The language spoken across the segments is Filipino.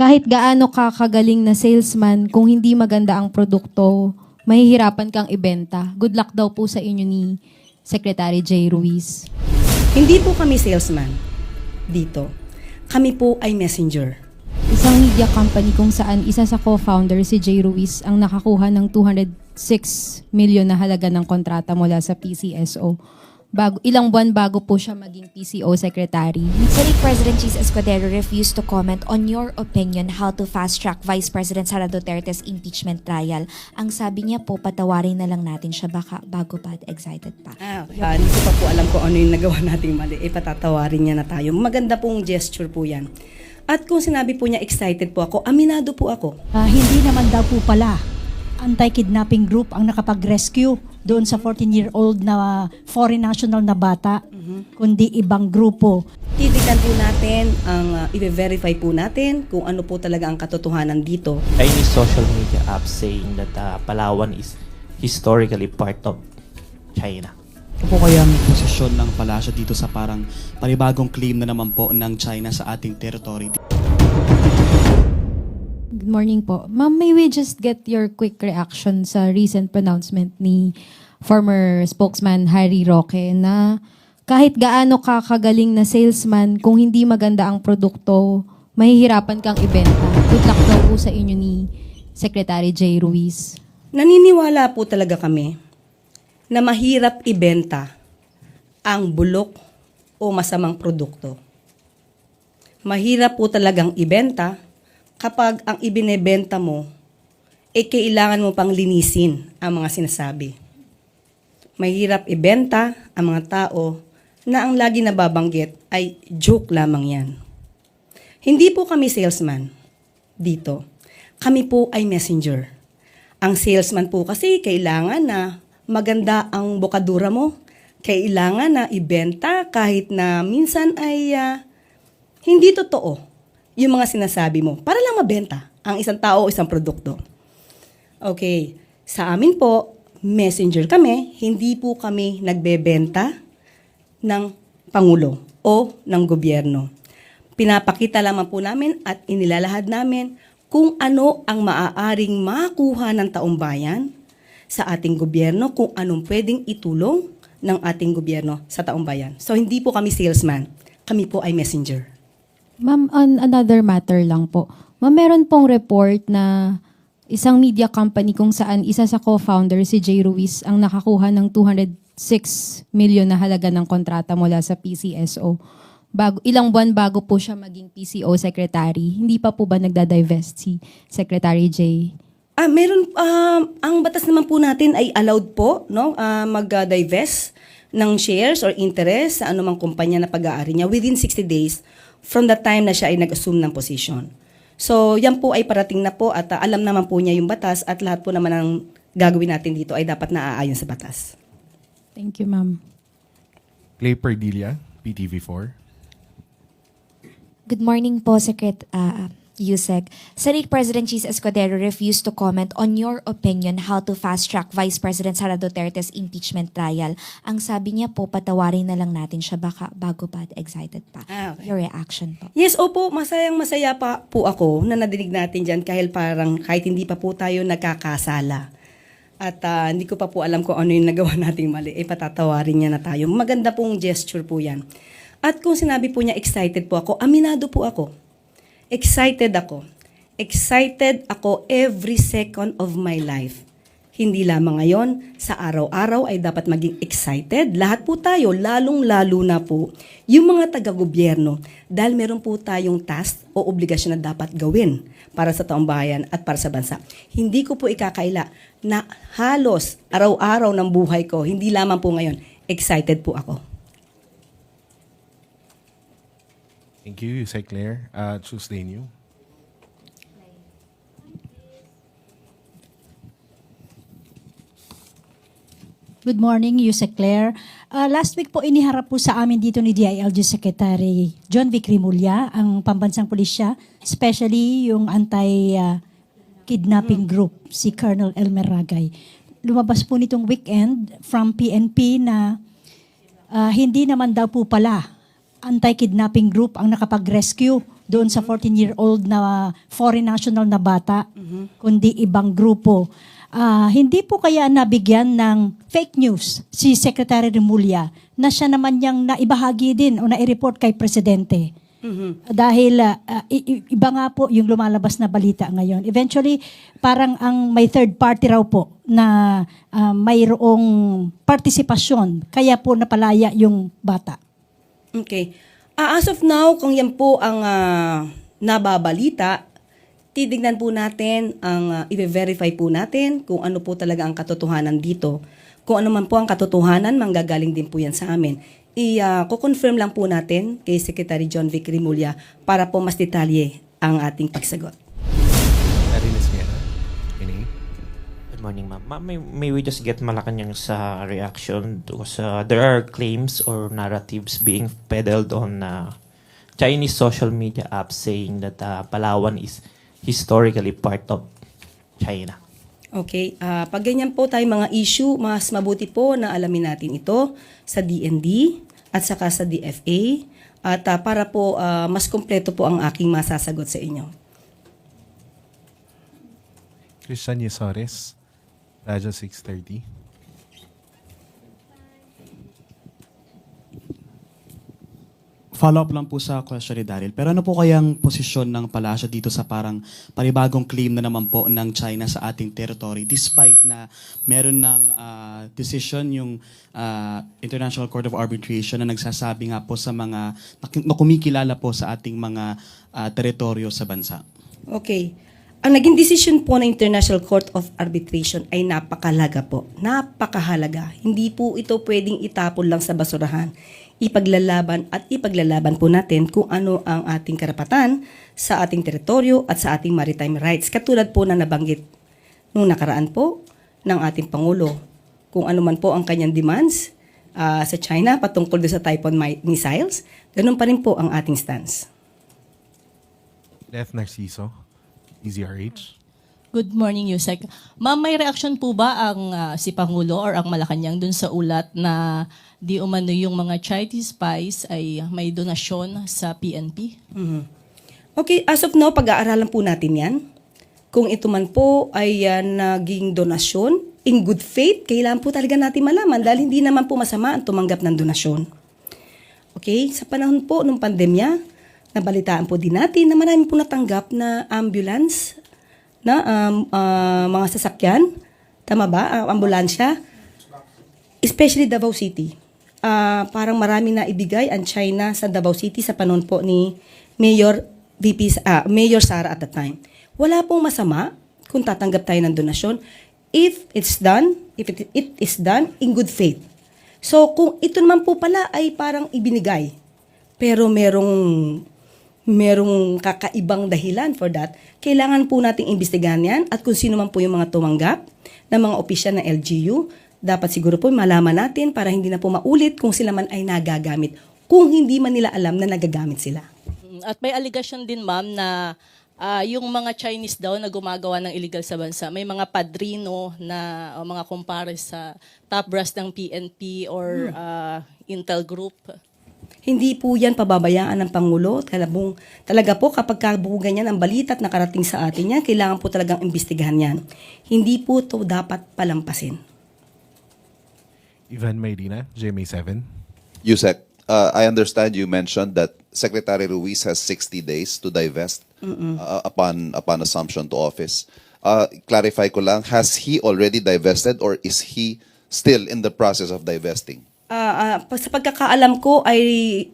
kahit gaano ka kagaling na salesman, kung hindi maganda ang produkto, mahihirapan kang ibenta. Good luck daw po sa inyo ni Secretary J. Ruiz. Hindi po kami salesman dito. Kami po ay messenger. Isang media company kung saan isa sa co-founder si J. Ruiz ang nakakuha ng 206 million na halaga ng kontrata mula sa PCSO. Bago, ilang buwan bago po siya maging PCO secretary. Senate President Cheese Escudero refused to comment on your opinion how to fast-track Vice President Sara Duterte's impeachment trial. Ang sabi niya po, patawarin na lang natin siya baka bago pa at excited pa. Ah, ah, hindi ko pa po alam kung ano yung nagawa nating mali. Eh, patatawarin niya na tayo. Maganda pong gesture po yan. At kung sinabi po niya excited po ako, aminado po ako. Ah, hindi naman daw po pala anti-kidnapping group ang nakapag-rescue doon sa 14-year-old na foreign national na bata, kundi ibang grupo. Titignan po natin, ang uh, i-verify po natin kung ano po talaga ang katotohanan dito. Chinese social media apps saying that uh, Palawan is historically part of China. Ano po kaya ang posisyon ng palasyo dito sa parang panibagong claim na naman po ng China sa ating territory? Good morning po. Ma'am, may we just get your quick reaction sa recent pronouncement ni former spokesman Harry Roque na kahit gaano ka kagaling na salesman, kung hindi maganda ang produkto, mahihirapan kang ibenta. Good luck daw po sa inyo ni Secretary J. Ruiz. Naniniwala po talaga kami na mahirap ibenta ang bulok o masamang produkto. Mahirap po talagang ibenta kapag ang ibinebenta mo, eh kailangan mo pang linisin ang mga sinasabi. Mahirap ibenta ang mga tao na ang lagi nababanggit ay joke lamang yan. Hindi po kami salesman dito. Kami po ay messenger. Ang salesman po kasi kailangan na maganda ang bokadura mo. Kailangan na ibenta kahit na minsan ay ah, hindi totoo yung mga sinasabi mo para lang mabenta ang isang tao o isang produkto. Okay, sa amin po, messenger kami, hindi po kami nagbebenta ng Pangulo o ng gobyerno. Pinapakita lamang po namin at inilalahad namin kung ano ang maaaring makuha ng taong bayan sa ating gobyerno, kung anong pwedeng itulong ng ating gobyerno sa taong bayan. So hindi po kami salesman, kami po ay messenger. Ma'am, on another matter lang po. Ma'am, meron pong report na isang media company kung saan isa sa co-founder si J. Ruiz ang nakakuha ng 206 million na halaga ng kontrata mula sa PCSO. Bago, ilang buwan bago po siya maging PCO secretary, hindi pa po ba nagda-divest si Secretary J? Ah, meron um, ang batas naman po natin ay allowed po, no, ah, mag-divest ng shares or interest sa anumang kumpanya na pag-aari niya within 60 days from the time na siya ay nag-assume ng position. So, yan po ay parating na po at ah, alam naman po niya yung batas at lahat po naman ng gagawin natin dito ay dapat naaayon sa batas. Thank you, ma'am. Clay Perdilla, PTV4. Good morning po, Secret uh, Yusek. Senate President Cheese Escudero refused to comment on your opinion how to fast-track Vice President Sara Duterte's impeachment trial. Ang sabi niya po, patawarin na lang natin siya baka bago pa at excited pa. Ah, okay. Your reaction po. Yes, opo, masayang masaya pa po ako na nadinig natin dyan kahit parang kahit hindi pa po tayo nagkakasala. At ah, hindi ko pa po alam kung ano yung nagawa nating mali. Eh, patatawarin niya na tayo. Maganda pong gesture po yan. At kung sinabi po niya excited po ako, aminado po ako. Excited ako. Excited ako every second of my life. Hindi lamang ngayon, sa araw-araw ay dapat maging excited. Lahat po tayo, lalong-lalo na po, yung mga taga-gobyerno, dahil meron po tayong task o obligasyon na dapat gawin para sa taong bayan at para sa bansa. Hindi ko po ikakaila na halos araw-araw ng buhay ko, hindi lamang po ngayon, excited po ako. Thank you, Yusek Claire. Uh, Tuesday New. Good morning, Yusek Claire. Ah, last week po iniharap po sa amin dito ni DILG Secretary John Rimulya, ang pambansang pulisya, especially yung anti-kidnapping group, si Colonel Elmer Ragay. Lumabas po nitong weekend from PNP na ah, hindi naman daw po pala anti-kidnapping group ang nakapag-rescue doon sa 14-year-old na foreign national na bata, kundi ibang grupo. Ah, hindi po kaya nabigyan ng fake news si Secretary Remulla na siya naman niyang naibahagi din o nai-report kay Presidente. Dahil ah, i- i- iba nga po yung lumalabas na balita ngayon. Eventually, parang ang may third party raw po na ah, mayroong partisipasyon kaya po napalaya yung bata. Okay. Ah, as of now, kung yan po ang ah, nababalita, titignan po natin, ang uh, i-verify po natin kung ano po talaga ang katotohanan dito. Kung ano man po ang katotohanan, manggagaling din po yan sa amin. I-confirm lang po natin kay Secretary John Vic Rimulya para po mas detalye ang ating pagsagot. Good morning, ma'am. Ma'am, may, may we just get Malacanang sa reaction because uh, there are claims or narratives being peddled on uh, Chinese social media apps saying that uh, Palawan is historically part of China. Okay, ah pag ganyan po tayo mga issue, mas mabuti po na alamin natin ito sa DND at saka sa DFA at ah, para po ah, mas kompleto po ang aking masasagot sa inyo. Christian Yesores. Radyo 630. Follow-up lang po sa question ni Daryl. Pero ano po kayang posisyon ng palasyo dito sa parang panibagong claim na naman po ng China sa ating territory despite na meron ng ah, decision yung ah, International Court of Arbitration na nagsasabi nga po sa mga na kumikilala po sa ating mga ah, teritoryo sa bansa? Okay. Ang naging decision po ng International Court of Arbitration ay napakalaga po. Napakahalaga. Hindi po ito pwedeng itapon lang sa basurahan. Ipaglalaban at ipaglalaban po natin kung ano ang ating karapatan sa ating teritoryo at sa ating maritime rights. Katulad po na nabanggit nung nakaraan po ng ating Pangulo. Kung ano man po ang kanyang demands ah, sa China patungkol sa Typhoon mi- missiles, ganun pa rin po ang ating stance. Death Narciso. EZRH. Good morning, Yusek. Ma'am, may reaction po ba ang ah, si Pangulo or ang Malacanang dun sa ulat na di umano yung mga Chinese spies ay may donasyon sa PNP? Mhm. Okay, as of now, pag-aaralan po natin yan. Kung ito man po ay ah, naging donasyon, in good faith, kailangan po talaga natin malaman dahil hindi naman po masama ang tumanggap ng donasyon. Okay, sa panahon po ng pandemya, nabalitaan po din natin na marami po natanggap na ambulance, na um, ah, mga sasakyan, tama ba, Ah, ambulansya, especially Davao City. Ah, parang marami na ibigay ang China sa Davao City sa panahon po ni Mayor VP ah, Mayor Sara at the time. Wala pong masama kung tatanggap tayo ng donasyon if it's done, if it, it is done in good faith. So kung ito naman po pala ay parang ibinigay pero merong merong kakaibang dahilan for that, kailangan po nating imbestigahan yan at kung sino man po yung mga tumanggap ng mga opisyal ng LGU, dapat siguro po malaman natin para hindi na po maulit kung sila man ay nagagamit. Kung hindi man nila alam na nagagamit sila. Mm, At may allegation din, ma'am, na ah, yung mga Chinese daw na gumagawa ng illegal sa bansa, may mga padrino na o mga kumpare sa top brass ng PNP or ah, Intel Group. Hindi po yan pababayaan ng Pangulo. Talabong, talaga po kapag kabugan yan ang balita at nakarating sa atin yan, kailangan po talagang imbestigahan yan. Hindi po to dapat palampasin. Ivan Mayrina. GMA7. Yusek, uh, I understand you mentioned that Secretary Ruiz has 60 days to divest uh, upon upon assumption to office. Uh, clarify ko lang, has he already divested or is he still in the process of divesting? Ah, pag- sa pagkakaalam ko ay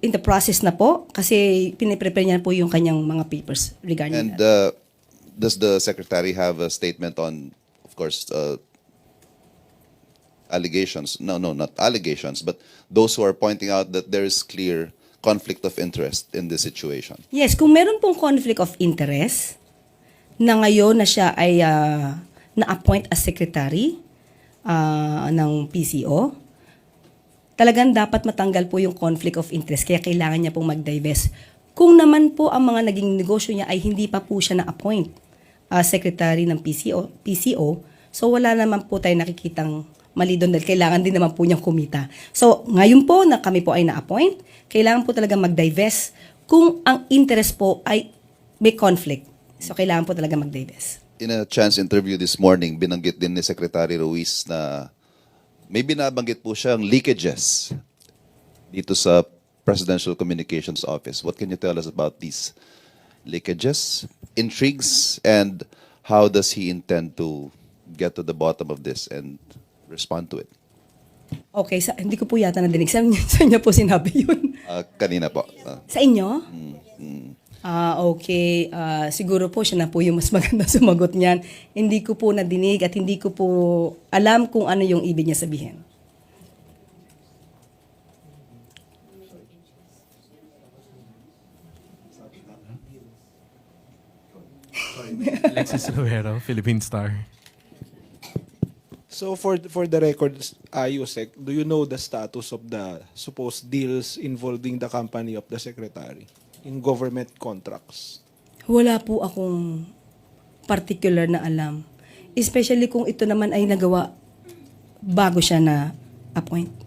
in the process na po kasi piniprepare niya po yung kanyang mga papers regarding And that. uh, does the secretary have a statement on, of course, uh, allegations? No, no, not allegations, but those who are pointing out that there is clear conflict of interest in this situation. Yes, kung meron pong conflict of interest na ngayon na siya ay ah, na-appoint as secretary ah, ng PCO, talagang dapat matanggal po yung conflict of interest kaya kailangan niya pong mag-divest. Kung naman po ang mga naging negosyo niya ay hindi pa po siya na-appoint as secretary ng PCO, PCO, so wala naman po tayo nakikitang mali doon dahil kailangan din naman po niyang kumita. So, ngayon po na kami po ay na-appoint, kailangan po talaga mag-divest kung ang interest po ay may conflict. So, kailangan po talaga mag-divest. In a chance interview this morning, binanggit din ni Secretary Ruiz na may binabanggit po siyang leakages dito sa Presidential Communications Office. What can you tell us about these leakages, intrigues, and how does he intend to get to the bottom of this and respond to it? Okay, sa, hindi ko po yata nadinig. Sa, sa inyo po sinabi yun. Ah, kanina po. Ah. Sa inyo? Ah, okay. Ah, siguro po siya na po yung mas maganda sumagot niyan. Hindi ko po nadinig at hindi ko po alam kung ano yung ibig niya sabihin. Alexis Rivero, Philippine Star. So for for the records, uh, Yusek, do you know the status of the supposed deals involving the company of the secretary in government contracts? Wala po akong particular na alam. Especially kung ito naman ay nagawa bago siya na appoint.